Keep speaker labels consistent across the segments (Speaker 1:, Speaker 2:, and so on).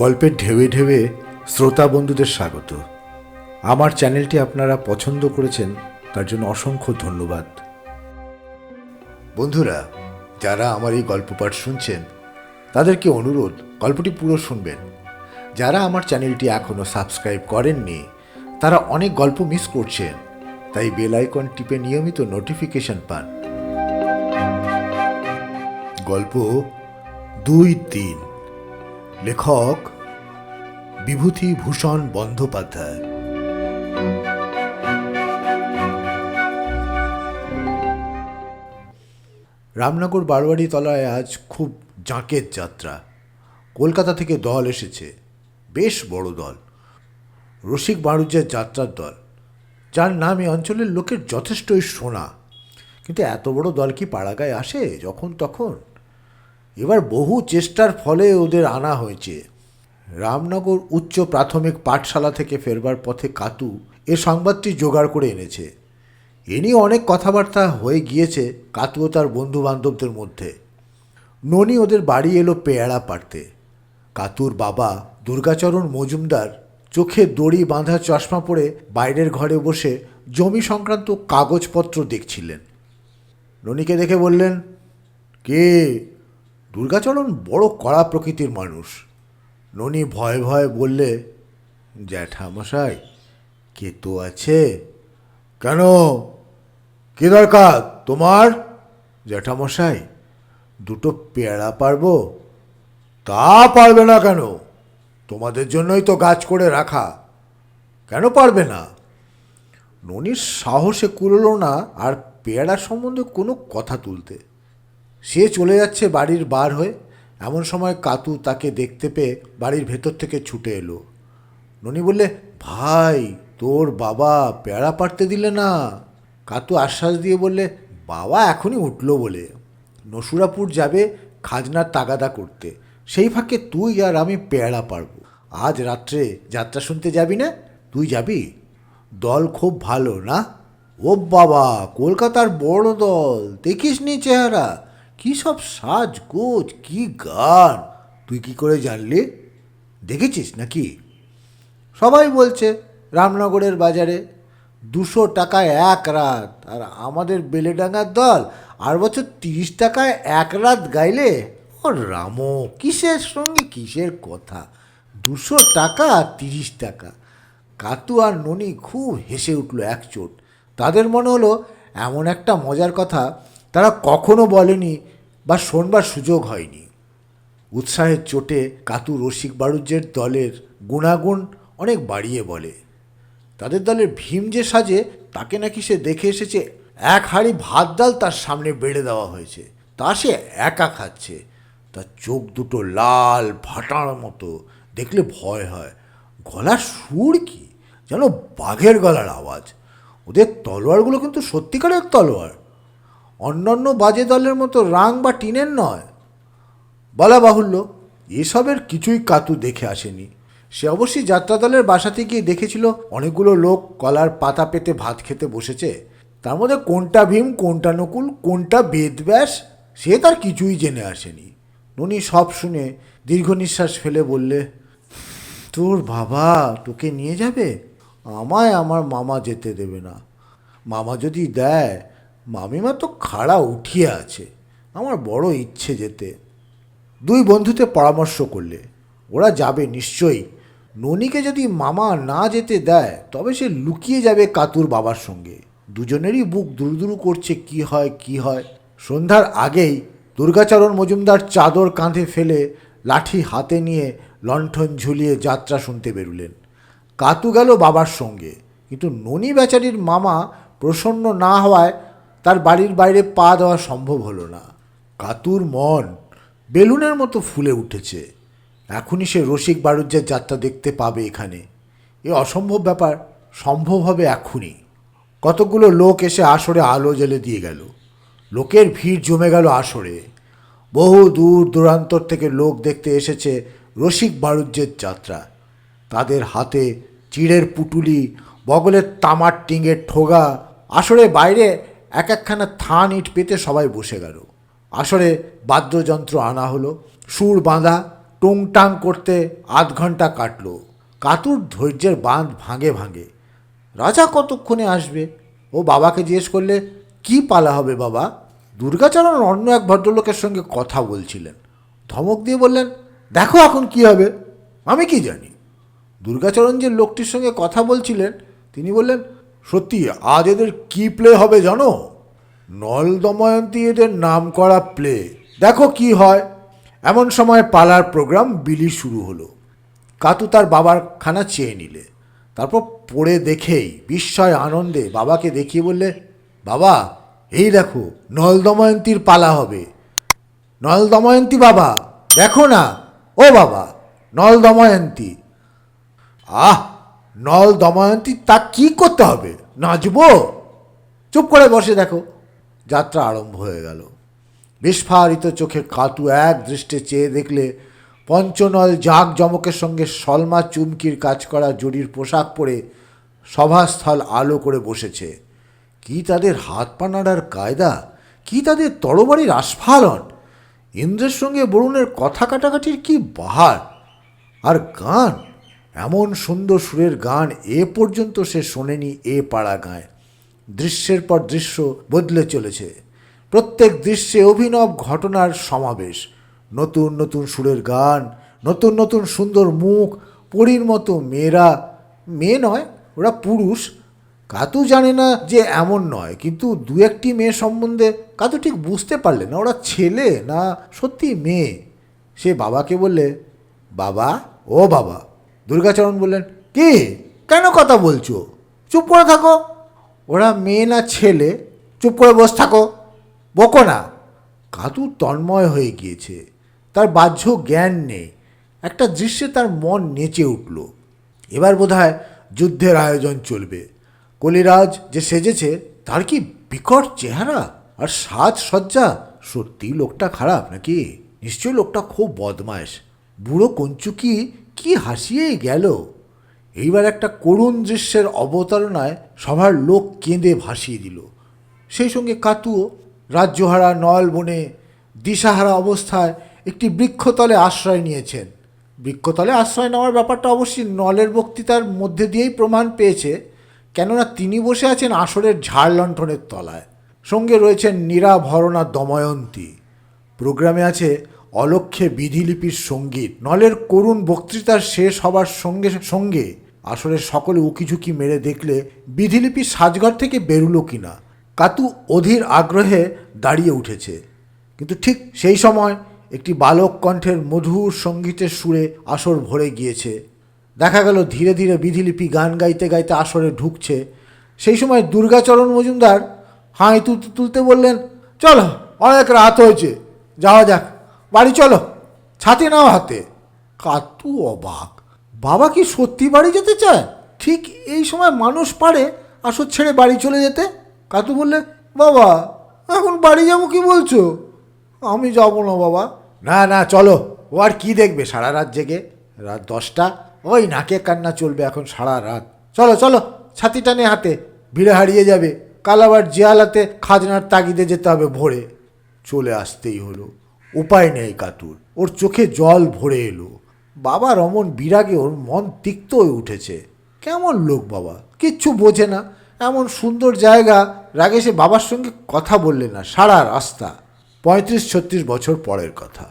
Speaker 1: গল্পের ঢেউয়ে ঢেউয়ে শ্রোতা বন্ধুদের স্বাগত। আমার চ্যানেলটি আপনারা পছন্দ করেছেন, তার জন্য অসংখ্য ধন্যবাদ। বন্ধুরা, যারা আমার এই গল্প পাঠ শুনছেন, তাদেরকে অনুরোধ, গল্পটি পুরো শুনবেন। যারা আমার চ্যানেলটি এখনও সাবস্ক্রাইব করেননি, তারা অনেক গল্প মিস করছেন, তাই বেল আইকন টিপে নিয়মিত নোটিফিকেশন পান। গল্প দুই তিন। লেখক বিভূতি ভূষণ বন্দ্যোপাধ্যায়। রামনগর বারোয়ারি তলায় আজ খুব জাঁকের যাত্রা। কলকাতা থেকে দল এসেছে। বেশ বড় দল। রসিক বাণিজ্যের যাত্রার দল। যার নাম এই অঞ্চলের লোকের যথেষ্টই শোনা কিন্তু এত বড় দল কি পাড়াগায় আসে যখন তখন? এবার বহু চেষ্টার ফলে ওদের আনা হয়েছে। রামনগর উচ্চ প্রাথমিক পাঠশালা থেকে ফেরবার পথে কাতু এ সংবাদটি জোগাড় করে এনেছে। এ নিয়ে অনেক কথাবার্তা হয়ে গিয়েছে কাতু ও তার বন্ধু বান্ধবদের মধ্যে। ননি ওদের বাড়ি এলো পেয়ারা পাড়তে। কাতুর বাবা দুর্গাচরণ মজুমদার চোখে দড়ি বাঁধা চশমা পরে বাইরের ঘরে বসে জমি সংক্রান্ত কাগজপত্র দেখছিলেন। ননিকে দেখে বললেন, কে দুর্গাচরণ বড় কড়া প্রকৃতির মানুষ। ননি ভয়ে ভয়ে বললে, জ্যাঠামশাই, কে তো আছে? কেন? কি দরকার? তোমার? জ্যাঠামশাই, দুটো পেয়ারা পারব? তা পারবে না কেন? তোমাদের জন্যই তো গাছ করে রাখা। কেন পারবে না? ননির সাহসে কুললো না আর পেয়ারা সম্বন্ধে কোনো কথা তুলতে। সে চলে যাচ্ছে বাড়ির বার হয়ে। এমন সময় কাতু তাকে দেখতে পেয়ে বাড়ির ভেতর থেকে ছুটে এলো। ননি বললে, ভাই, তোর বাবা পেয়ারা পাড়তে দিলে না? কাতু আশ্বাস দিয়ে বললে, বাবা এখনই উঠল বলে। নসুরাপুর যাবে খাজনার তাগাদা করতে। সেই ফাঁকে তুই আর আমি পেয়ারা পারব আজ রাত্রে যাত্রা শুনতে যাবি না? তুই যাবি? দল খুব ভালো না? ও বাবা, কলকাতার বড় দল। দেখিস নি চেহারা। কী সব সাজগোজ, কি গান? তুই কি করে জানলি? দেখেছিস নাকি? সবাই বলছে, রামনগরের বাজারে দুশো টাকায় এক রাত। আর আমাদের বেলেডাঙ্গার দল, আর বছর তিরিশ টাকায় এক রাত গাইলে? ও রামো, কিসের সঙ্গে কিসের কথা? দুশো টাকা, তিরিশ টাকা। কাতু আর ননি খুব হেসে উঠল এক চোট। তাদের মনে হলো, এমন একটা মজার কথা তারা কখনো বলেনি বা শোনবার সুযোগ হয়নি। উৎসাহের চোটে কাতু রসিক বাড়ুজ্যের দলের গুণাগুণ অনেক বাড়িয়ে বলে। তাদের দলের ভীম যে সাজে, তাকে নাকি সে দেখে এসেছে, এক হাঁড়ি ভাত ডাল তার সামনে বেড়ে দেওয়া হয়েছে। তা সে একা খাচ্ছে। তার চোখ দুটো লাল ভাটার মতো, দেখলে ভয় হয়। গলার সুর কি? যেন বাঘের গলার আওয়াজ। ওদের তলোয়ারগুলো কিন্তু সত্যিকারের তলোয়ার। অন্যান্য বাজে দলের মতো রাং বা টিনের নয়। বলা বাহুল্য, এসবের কিছুই কাতু দেখে আসেনি। সে অবশ্যই যাত্রা দলের বাসাতে গিয়ে দেখেছিল অনেকগুলো লোক কলার পাতা পেতে ভাত খেতে বসেছে। তার মধ্যে কোনটা ভীম, কোনটা নকুল, কোনটা বেদব্যাস সে তার কিছুই জেনে আসেনি। ননি সব শুনে দীর্ঘ নিঃশ্বাস ফেলে বললে, তোর বাবা তোকে নিয়ে যাবে? আমায় আমার মামা যেতে দেবে না। মামা যদি দেয় মামিমা তো খাড়া উঠিয়ে আছে, আমার বড় ইচ্ছে যেতে। দুই বন্ধুতে পরামর্শ করলে, ওরা যাবে নিশ্চয়ই। ননিকে যদি মামা না যেতে দেয়, তবে সে লুকিয়ে যাবে কাতুর বাবার সঙ্গে। দুজনেরই বুক দুরুদুরু করছে কি হয় কি হয়। সন্ধ্যার আগেই দুর্গাচরণ মজুমদার চাদর কাঁধে ফেলে লাঠি হাতে নিয়ে লণ্ঠন ঝুলিয়ে যাত্রা শুনতে বেরুলেন। কাতু গেল বাবার সঙ্গে, কিন্তু ননি বেচারির মামা প্রসন্ন না হওয়ায় তার বাড়ির বাইরে পা দেওয়া সম্ভব হলো না। কাতুর মন বেলুনের মতো ফুলে উঠেছে। এখনই সে রসিক বাণিজ্যের যাত্রা দেখতে পাবে এখানে। এ অসম্ভব ব্যাপার, সম্ভব হবে এখনই। কতগুলো লোক এসে আসরে আলো জ্বেলে দিয়ে গেল। লোকের ভিড় জমে গেল আসরে। বহু দূর দূরান্তর থেকে লোক দেখতে এসেছে রসিক বাণিজ্যের যাত্রা। তাদের হাতে চিড়ের পুটুলি, বগলের তামার টিঙের ঠোগা, আসরে বাইরে এক একখানা থান ইট পেতে সবাই বসে গেল। আসরে বাদ্যযন্ত্র আনা হলো, সুর বাঁধা, টুংটাং করতে আধ ঘণ্টা কাটলো, কাতুর ধৈর্যের বাঁধ ভাঙে ভাঙে। রাজা কতক্ষণে আসবে? ও বাবাকে জিজ্ঞেস করলে, কি পালা হবে বাবা? দুর্গাচরণ অন্য এক ভদ্রলোকের সঙ্গে কথা বলছিলেন। ধমক দিয়ে বললেন, দেখো এখন কি হবে, আমি কি জানি? দুর্গাচরণ যে লোকটির সঙ্গে কথা বলছিলেন, তিনি বললেন সত্যি, আজ এদের কি প্লে হবে জানো? নল দময়ন্তী এদের নাম করা প্লে দেখো কি হয়। এমন সময় পালার প্রোগ্রাম বিলি শুরু হলো। কাতু তার বাবার খানা চেয়ে নিলে। তারপর পড়ে দেখেই, বিস্ময় আনন্দে বাবাকে দেখিয়ে বললে, বাবা, এই দেখো নল দময়ন্তীর পালা হবে। নল দময়ন্তী বাবা, দেখো না। ও বাবা নল দময়ন্তী আহ নল দময়ন্তী, তা কি করতে হবে? নাচবো? চুপ করে বসে দেখো। যাত্রা আরম্ভ হয়ে গেল। বিস্ফারিত চোখে কাতু এক দৃষ্টে চেয়ে দেখলে পঞ্চনল জাঁক জমকের সঙ্গে সলমা চুমকির কাজ করা জরির পোশাক পরে সভাস্থল আলো করে বসেছে। কি তাদের হাত পা নাড়ার কায়দা? কি তাদের তরবারির আস্ফালন? ইন্দ্রের সঙ্গে বরুণের কথা কাটাকাটির কি বাহার? আর গান? এমন সুন্দর সুরের গান এ পর্যন্ত সে শোনেনি এ পাড়া গায়। দৃশ্যের পর দৃশ্য বদলে চলেছে। প্রত্যেক দৃশ্যে অভিনব ঘটনার সমাবেশ। নতুন নতুন সুরের গান, নতুন নতুন সুন্দর মুখ, পরীর মতো মেয়েরা, মেয়ে নয়, ওরা পুরুষ। কাতু জানে না যে এমন নয়, কিন্তু দু একটি মেয়ে সম্বন্ধে কাতু ঠিক বুঝতে পারলে না, ওরা ছেলে না সত্যি মেয়ে? সে বাবাকে বললে, বাবা, ও বাবা। দুর্গাচরণ বললেন, কি? কেন কথা বলছো? চুপ করে থাকো। ওরা মেয়ে না ছেলে, চুপ করে বসে থাকো। বকো না। কাতু তন্ময় হয়ে গিয়েছে। তার বাহ্য জ্ঞান নেই। একটা দৃশ্যে তার মন নেচে উঠল। এবার বোধহয় যুদ্ধের আয়োজন চলবে। কলিরাজ যে সেজেছে, তার কি বিকট চেহারা আর সাজসজ্জা? সত্যি লোকটা খারাপ নাকি? নিশ্চয়ই লোকটা খুব বদমাইশ বুড়ো কঞ্চুকি কি হাসিয়েই গেল? এইবার একটা করুণ দৃশ্যের অবতারণায় সবার লোক কেঁদে ভাসিয়ে দিল। সেই সঙ্গে কাতুও রাজ্যহারা নল বনে দিশাহারা অবস্থায় একটি বৃক্ষতলে আশ্রয় নিয়েছেন। বৃক্ষতলে আশ্রয় নেওয়ার ব্যাপারটা অবশ্যই নলের বক্তৃতার মধ্যে দিয়েই প্রমাণ পেয়েছে, কেননা তিনি বসে আছেন আসরের ঝাড় লণ্ঠনের তলায়। সঙ্গে রয়েছেন নীরা ভরণা দময়ন্তী। প্রোগ্রামে আছে অলক্ষ্যে বিধিলিপির সংগীত। নলের করুণ বক্তৃতার শেষ হবার সঙ্গে সঙ্গে আসলে সকলে উকিঝুঁকি মেরে দেখলে বিধিলিপি সাজঘর থেকে বেরুলো কিনা। কাতু অধীর আগ্রহে দাঁড়িয়ে উঠেছে। কিন্তু ঠিক সেই সময় একটি বালক কণ্ঠের মধুর সঙ্গীতের সুরে আসর ভরে গিয়েছে। দেখা গেল ধীরে ধীরে বিধিলিপি গান গাইতে গাইতে আসরে ঢুকছে। সেই সময় দুর্গাচরণ মজুমদার হাই তুলতে তুলতে বললেন, চলো, অনেক রাত হয়েছে, যাওয়া যাক। বাড়ি চলো, ছাতি নাও হাতে। কাতু অবাক। বাবা কি সত্যি বাড়ি যেতে চায়? ঠিক এই সময় মানুষ পারে আসর ছেড়ে বাড়ি চলে যেতে। কাতু বললে, বাবা, এখন বাড়ি যাব কি বলছো? আমি যাব না, বাবা। না না, চলো। ও আর কি দেখবে সারা রাত জেগে? রাত দশটা? ওই নাকে কান্না চলবে এখন সারা রাত। চলো চলো ছাতি টানে হাতে। ভিড়ে হারিয়ে যাবে। কাল আবার জিয়ালাতে খাজনার তাগিদে যেতে হবে ভোরে। চলে আসতেই হলো। উপায় নেই কাতুর। ওর চোখে জল ভরে এলো। বাবা রমন বিরাগে ওর মন তিক্ত হয়ে উঠেছে। কেমন লোক বাবা, কিচ্ছু বোঝে না। এমন সুন্দর জায়গা। রাগে সে বাবার সঙ্গে কথা বললে না, সারা রাস্তা। পঁয়ত্রিশ, ছত্রিশ বছর পরের কথা।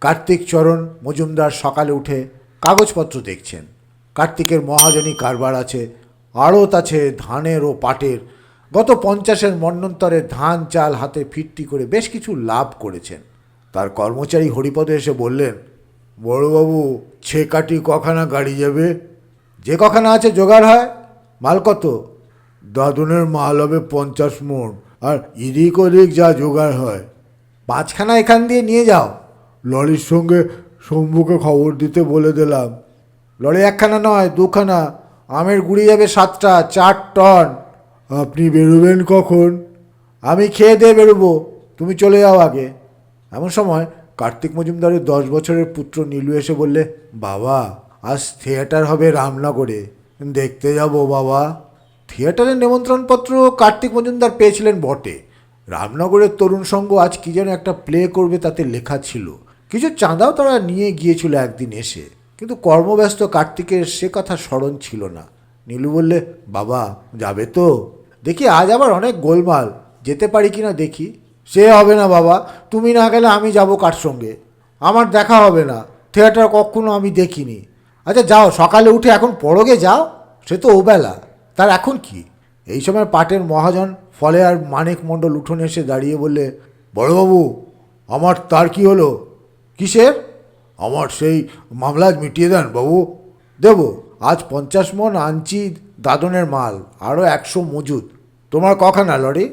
Speaker 1: কার্তিক চরণ, মজুমদার সকালে উঠে কাগজপত্র দেখছেন। কার্তিকের মহাজনী কারবার আছে, আড়ত আছে ধানের ও পাটের। গত পঞ্চাশের মন্বন্তরে ধান, চাল হাতে ফিরতি করে বেশ কিছু লাভ করেছেন। তার কর্মচারী হরিপদ এসে বললেন, বড়বাবু, ছে কাটি কখানা গাড়ি যাবে? যে কখানা আছে জোগাড় হয়। মাল কত? দাদুনের মাল হবে পঞ্চাশ মন আর এদিক ওদিক যা জোগাড় হয়। পাঁচখানা এখান দিয়ে নিয়ে যাও। লরির সঙ্গে শম্ভুকে খবর দিতে বলে দিলাম। লরি একখানা নয়, দুখানা। আমের গুড়ি যাবে সাতটা, চার টন। আপনি বেরোবেন কখন? আমি খেয়ে দিয়ে বেরোবো। তুমি চলে যাও আগে। এমন সময় কার্তিক মজুমদারের দশ বছরের পুত্র নীলু এসে বললে, বাবা, আজ থিয়েটার হবে রামনগরে। দেখতে যাব, বাবা। থিয়েটারের নিমন্ত্রণপত্র কার্তিক মজুমদার পেয়েছিলেন বটে। রামনগরের তরুণ সংঘ আজ কি যেন একটা প্লে করবে তাতে লেখা ছিল। কিছু চাঁদাও তারা নিয়ে গিয়েছিল একদিন এসে। কিন্তু কর্মব্যস্ত কার্তিকের সে কথা স্মরণ ছিল না। নীলু বললে, বাবা, যাবে তো। দেখি আজ আবার অনেক গোলমাল। যেতে পারি কিনা দেখি। সে হবে না বাবা। তুমি না গেলে আমি যাব কার সঙ্গে? আমার দেখা হবে না। থিয়েটার কখনো আমি দেখিনি। আচ্ছা যাও, সকালে উঠে এখন পড়োগে যাও, সে তো ওবেলা। তার এখন কি? এই সময় পাটের মহাজন ফলে আর মানিক মণ্ডল উঠোনে এসে দাঁড়িয়ে বললে, বড়বাবু, আমার তার কি হলো? কিসের? আমার সেই মামলা মিটিয়ে দেন বাবু। দেব, আজ পঞ্চাশ মন আনছি দাদনের মাল আরও একশো মজুদ তোমার কখানা, লরি?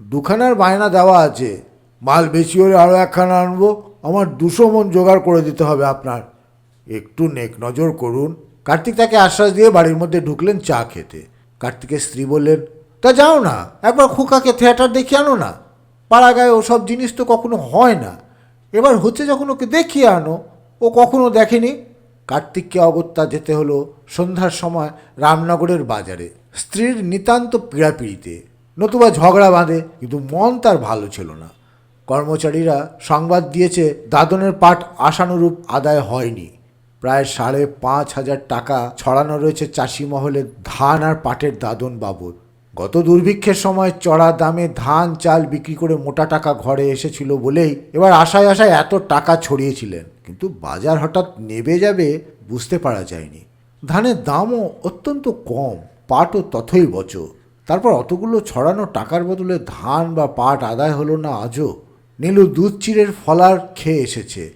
Speaker 1: দুখানার বায়না দেওয়া আছে। মাল বেশি হলে আরও একখানা আনব। আমার দুশো মন জোগাড় করে দিতে হবে আপনার। একটু নেক নজর করুন। কার্তিক তাকে আশ্বাস দিয়ে বাড়ির মধ্যে ঢুকলেন চা খেতে। কার্তিকের স্ত্রী বললেন, তা যাও না, একবার খোকাকে থিয়েটার দেখে আনো না। পাড়া গায়ে ওসব জিনিস তো কখনো হয় না। এবার হচ্ছে যখন ওকে দেখিয়ে আনো, ও কখনো দেখেনি? কার্তিককে অগত্যা যেতে হলো সন্ধ্যার সময় রামনগরের বাজারে। স্ত্রীর নিতান্ত পীড়াপিড়িতে। নতুবা ঝগড়া বাঁধে, কিন্তু মন তার ভালো ছিল না। কর্মচারীরা সংবাদ দিয়েছে, দাদনের পাঠ আশানুরূপ আদায় হয়নি। প্রায় সাড়ে পাঁচ হাজার টাকা ছড়ানো রয়েছে চাষি মহলে ধান আর পাটের দাদন বাবদ। গত দুর্ভিক্ষের সময় চড়া দামে ধান, চাল বিক্রি করে মোটা টাকা ঘরে এসেছিল বলেই এবার আশায় আশায় এত টাকা ছড়িয়েছিলেন। কিন্তু বাজার হঠাৎ নেবে যাবে বুঝতে পারা যায়নি। ধানের দামও অত্যন্ত কম, পাটও তথই বচ তারপর অতগুলো ছড়ানো টাকার বদলে ধান বা পাট আদায় হলো না আজও। নীলু দুধ চিড়ের ফলার খেয়ে এসেছে।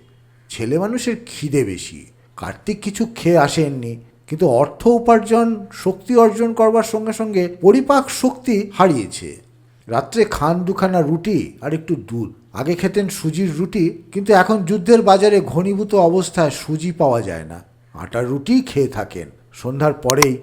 Speaker 1: ছেলে মানুষের খিদে বেশি। কার্তিক কিছু খেয়ে আসেননি, কিন্তু অর্থ উপার্জন, শক্তি অর্জন করবার সঙ্গে সঙ্গে পরিপাক শক্তি হারিয়েছে। রাত্রে খান দুখানা রুটি আর একটু দুধ। আগে খেতেন সুজির রুটি, কিন্তু এখন যুদ্ধের বাজারে ঘনীভূত অবস্থায় সুজি পাওয়া যায় না। আটার রুটি খেয়ে থাকেন। সন্ধ্যার পরেই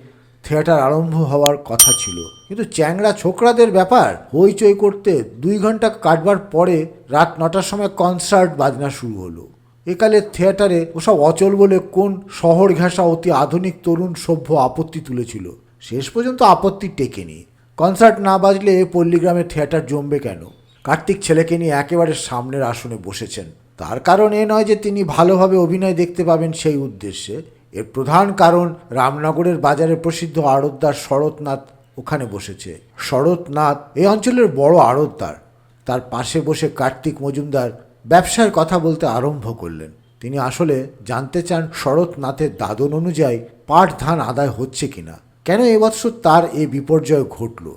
Speaker 1: থিয়েটার আরম্ভ হওয়ার কথা ছিল। কিন্তু চ্যাংরা ছোকরাদের ব্যাপার, হইচই করতে দুই ঘণ্টা কাটবার পরে রাত নটার সময় কনসার্ট বাজনা শুরু হলো। একালে থিয়েটারে ওসব অচল বলে কোন শহর ঘেঁষা অতি আধুনিক তরুণ সভ্য আপত্তি তুলেছিল। শেষ পর্যন্ত আপত্তি টেকেনি। কনসার্ট না বাজলে পল্লীগ্রামে থিয়েটার জমবে কেন? কার্তিক ছেলেকে নিয়ে একেবারে সামনের আসনে বসেছেন। তার কারণ এ নয় যে তিনি ভালোভাবে অভিনয় দেখতে পাবেন সেই উদ্দেশ্যে। এর প্রধান কারণ রামনগরের বাজারে প্রসিদ্ধ আড়তদার শরৎনাথ ওখানে বসেছে। শরৎনাথ এই অঞ্চলের বড় আড়তদার। তার পাশে বসে কার্তিক মজুমদার ব্যবসার কথা বলতে আরম্ভ করলেন। তিনি আসলে জানতে চান শরৎনাথের দাদন অনুযায়ী পাট ধান আদায় হচ্ছে কিনা। কেন এবছর তার এ বিপর্যয় ঘটল?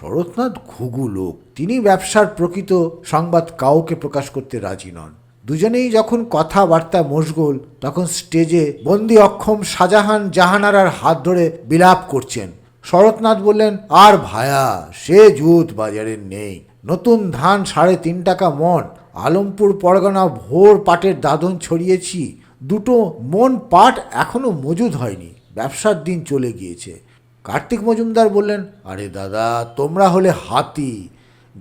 Speaker 1: শরৎনাথ ঘুঘু লোক। তিনি ব্যবসার প্রকৃত সংবাদ কাউকে প্রকাশ করতে রাজি নন। দুজনেই যখন কথাবার্তা মশগুল, তখন স্টেজে বন্দি অক্ষম শাহজাহান জাহানারার হাত ধরে বিলাপ করছেন। শরৎনাথ বললেন, আর ভায়া, সে জুত বাজারে নেই। নতুন ধান সাড়ে তিন টাকা মন। আলমপুর পরগনা ভোর পাটের দাদন ছড়িয়েছি। দুটো মন পাট এখনও মজুদ হয়নি। ব্যবসার দিন চলে গিয়েছে। কার্তিক মজুমদার বললেন, আরে দাদা, তোমরা হলে হাতি।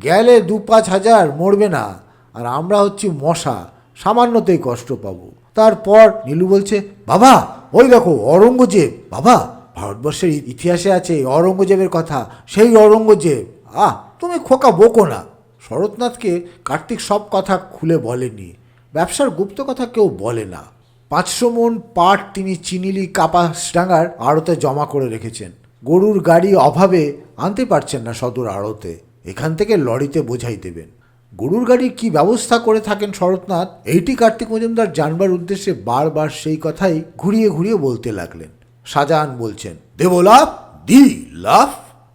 Speaker 1: গেলে দু পাঁচ হাজার মরবে না। আর আমরা হচ্ছি মশা। সামান্যতেই কষ্ট পাবো। তারপর নীলু বলছে, বাবা, ওই দেখো অরঙ্গজেব বাবা, ভারতবর্ষের ইতিহাসে আছে অরঙ্গজেবের কথা, সেই অরঙ্গজেব আহ, তুমি খোকা বোকো না। শরৎনাথকে কার্তিক সব কথা খুলে বলেনি ব্যবসার গুপ্ত কথা কেউ বলে না। পাঁচশো মন পাট তিনি চিনিলি কাপাসডাঙ্গার আড়তে জমা করে রেখেছেন। গরুর গাড়ি অভাবে আনতে পারছেন না সদর আড়তে। এখান থেকে লরিতে বোঝাই দেবেন। গরুর গাড়ির কি ব্যবস্থা করে থাকেন শরৎনাথ? এইটি কার্তিক মজুমদার জানবার উদ্দেশ্যে বারবার সেই কথাই ঘুরিয়ে ঘুরিয়ে বলতে লাগলেন। শাহজাহান বলছেন দেব লাভ দি লাভ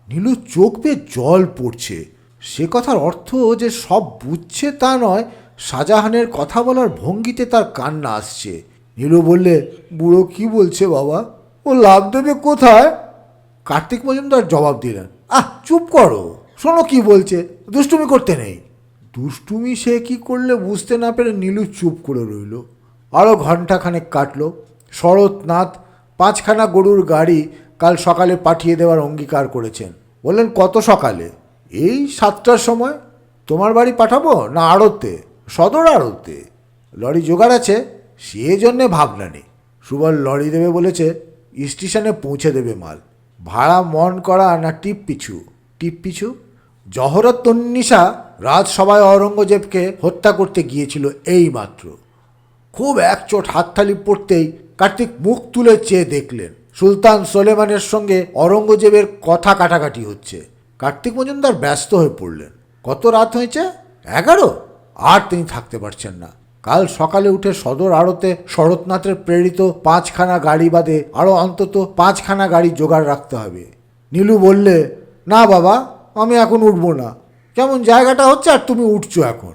Speaker 1: নীলু চোখ পেয়ে জল পড়ছে। সে কথার অর্থ যে সব বুঝছে তা নয়, শাহজাহানের কথা বলার ভঙ্গিতে তার কান্না আসছে। নীলু বললে, বুড়ো কি বলছে বাবা? ও লাভ দেবে কোথায়? কার্তিক মজুমদার জবাব দিলেন, আহ, চুপ করো। শোনো কি বলছে, দুষ্টুমি করতে নেই। দুষ্টুমি সে কি করলে বুঝতে না পেরে নীলু চুপ করে রইল। আরও ঘণ্টাখানেক কাটলো। শরৎনাথ পাঁচখানা গরুর গাড়ি কাল সকালে পাঠিয়ে দেওয়ার অঙ্গীকার করেছেন। বললেন, কত সকালে? এই সাতটার সময়। তোমার বাড়ি পাঠাবো না আড়তে? সদর আড়তে। লরি জোগাড় আছে, সে জন্যে ভাবনা নেই। সুবল লরি দেবে বলেছে, স্টেশনে পৌঁছে দেবে মাল। ভাড়া মন করা না টিপ পিছু? টিপ পিছু? জহরত তন্নিসা রাজসভায় অরঙ্গজেবকে হত্যা করতে গিয়েছিল এই মাত্র খুব একচোট হাততালি পড়তেই কার্তিক মুখ তুলে চেয়ে দেখলেন, সুলতান সোলেমানের সঙ্গে অরঙ্গজেবের কথা কাটাকাটি হচ্ছে। কার্তিক মজুমদার ব্যস্ত হয়ে পড়লেন, কত রাত হয়েছে? এগারো? আর তিনি থাকতে পারছেন না। কাল সকালে উঠে সদর আড়তে শরৎনাথের প্রেরিত পাঁচখানা গাড়ি বাদে আরও অন্তত পাঁচখানা গাড়ি জোগাড় রাখতে হবে। নীলু বললে, না বাবা আমি এখন উঠবো না। কেমন জায়গাটা হচ্ছে আর তুমি উঠছো এখন।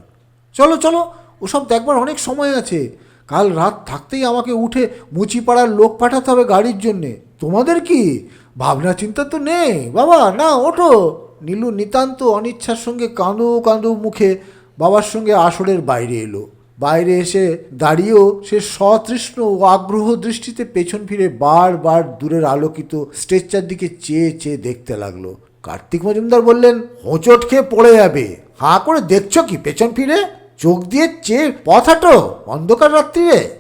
Speaker 1: চলো চলো, ওসব দেখবার অনেক সময় আছে। কাল রাত থাকতেই আমাকে উঠে মুচিপাড়ার লোক পাঠাতে হবে গাড়ির জন্যে। তোমাদের কি? ভাবনা চিন্তা তো নেই। বাবা, না, ওঠো। নীলু নিতান্ত অনিচ্ছার সঙ্গে কাঁদো কাঁদো মুখে। বাবার সঙ্গে আসরের বাইরে এলো। বাইরে এসে দাঁড়িয়েও সে সতৃষ্ণ ও আগ্রহ দৃষ্টিতে পেছন ফিরে বারবার দূরের আলোকিত স্ট্রেচার দিকে চেয়ে চেয়ে দেখতে লাগল। কার্তিক মজুমদার বললেন, হোঁচট খেয়ে পড়ে যাবে। হাঁ করে দেখছ কি, পেছন ফিরে চোখ দিয়ে চেয়ে পথ হাঁটো, অন্ধকার রাত্রিরে।